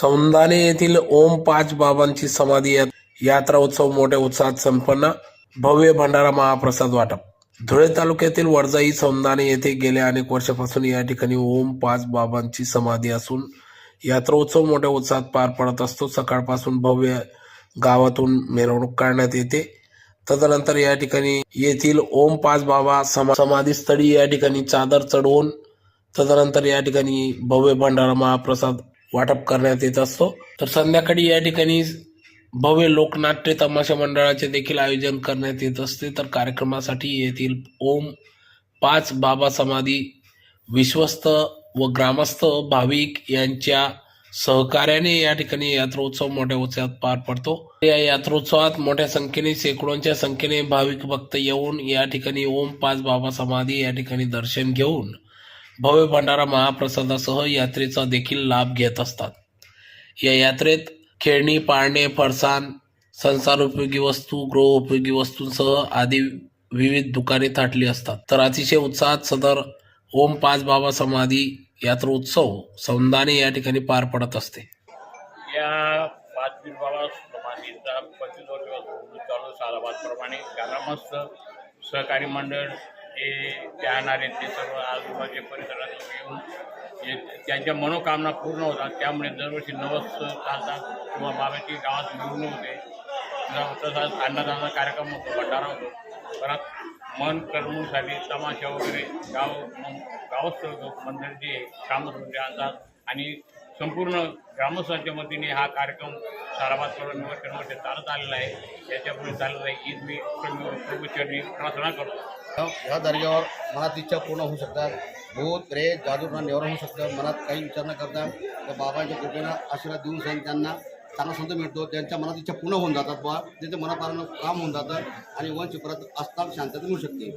सौंदाने येथील ओम पाच बाबांची समाधी यात्रा उत्सव मोठ्या उत्साहात संपन्न. भव्य भंडारा महाप्रसाद वाटप. धुळे तालुक्यातील वडजाई सौंदाणे येथे गेल्या अनेक वर्षापासून या ठिकाणी ओम पाच बाबांची समाधी असून यात्रा उत्सव मोठ्या उत्साहात पार पडत असतो. सकाळपासून भव्य गावातून मिरवणूक काढण्यात येते. तदनंतर या ठिकाणी येथील ओम पाच बाबा समा समाधीस्थळी या ठिकाणी चादर चढवून तदनंतर या ठिकाणी भव्य भंडारा महाप्रसाद वाटप करण्यात येत असतो. तर संध्याकाळी या ठिकाणी भव्य लोकनाट्य तमाशा मंडळाचे देखील आयोजन करण्यात येत असते. तर कार्यक्रमासाठी येथील ओम पाच बाबा समाधी विश्वस्त व ग्रामस्थ भाविक यांच्या सहकार्याने या ठिकाणी यात्रोत्सव मोठ्या उत्साहात पार पडतो. या यात्रोत्सवात मोठ्या संख्येने शेकडोंच्या संख्येने भाविक भक्त येऊन या ठिकाणी ओम पाच बाबा समाधी या ठिकाणी दर्शन घेऊन भव्य भंडारा महाप्रसादासह यात्रेचा देखील लाभ घेत असतात. या यात्रेत खेळणी पाळणे फरसाण संसार उपयोगी वस्तू गृह उपयोगी वस्तूंसह आदी विविध दुकाने थाटली असतात. तर अतिशय उत्साहात सदर ओम पाच बाबा समाधी यात्रा उत्सव या ठिकाणी पार पडत असते. या पाचवीर बाबा समाधीचा पंचवीस वर्ष चालू सालाबादप्रमाणे ग्रामस्थ सहकारी मंडळ ते राहणारे ते सर्व आजूबाजूच्या परिसरातून येऊन त्यांच्या मनोकामना पूर्ण होतात. त्यामुळे दरवर्षी नवस चालतात किंवा बाबाची गावात मिळवणूक होते. तसाच अन्नदानाचा कार्यक्रम होतो भंडारा होतो. परत मन करमणुकीसाठी तमाशा वगैरे गाव गावस्थ मंदिर जे कामसुद्धा आणतात आणि संपूर्ण ग्रामस्थांच्या मदतीने हा कार्यक्रम साराबादकडून वर्षानुवर्ष चालत आलेला आहे. याच्यापुढे चालत आहे. हीच मी प्रभू प्रभूचरणी प्रार्थना करतो. या दर्जावर मनात इच्छा पूर्ण होऊ शकतात. भूत प्रेत जादूना निवारण होऊ शकतं. मनात काही विचार न करता तर बाबांच्या कृपेनं आशीर्वाद देऊन सांग त्यांना. चांगला संत मिळतो. त्यांच्या मनात इच्छा पूर्ण होऊन जातात बा त्यांच्या मनापासून काम होऊन जातं आणि वंश परत असताना शांतता मिळू शकते.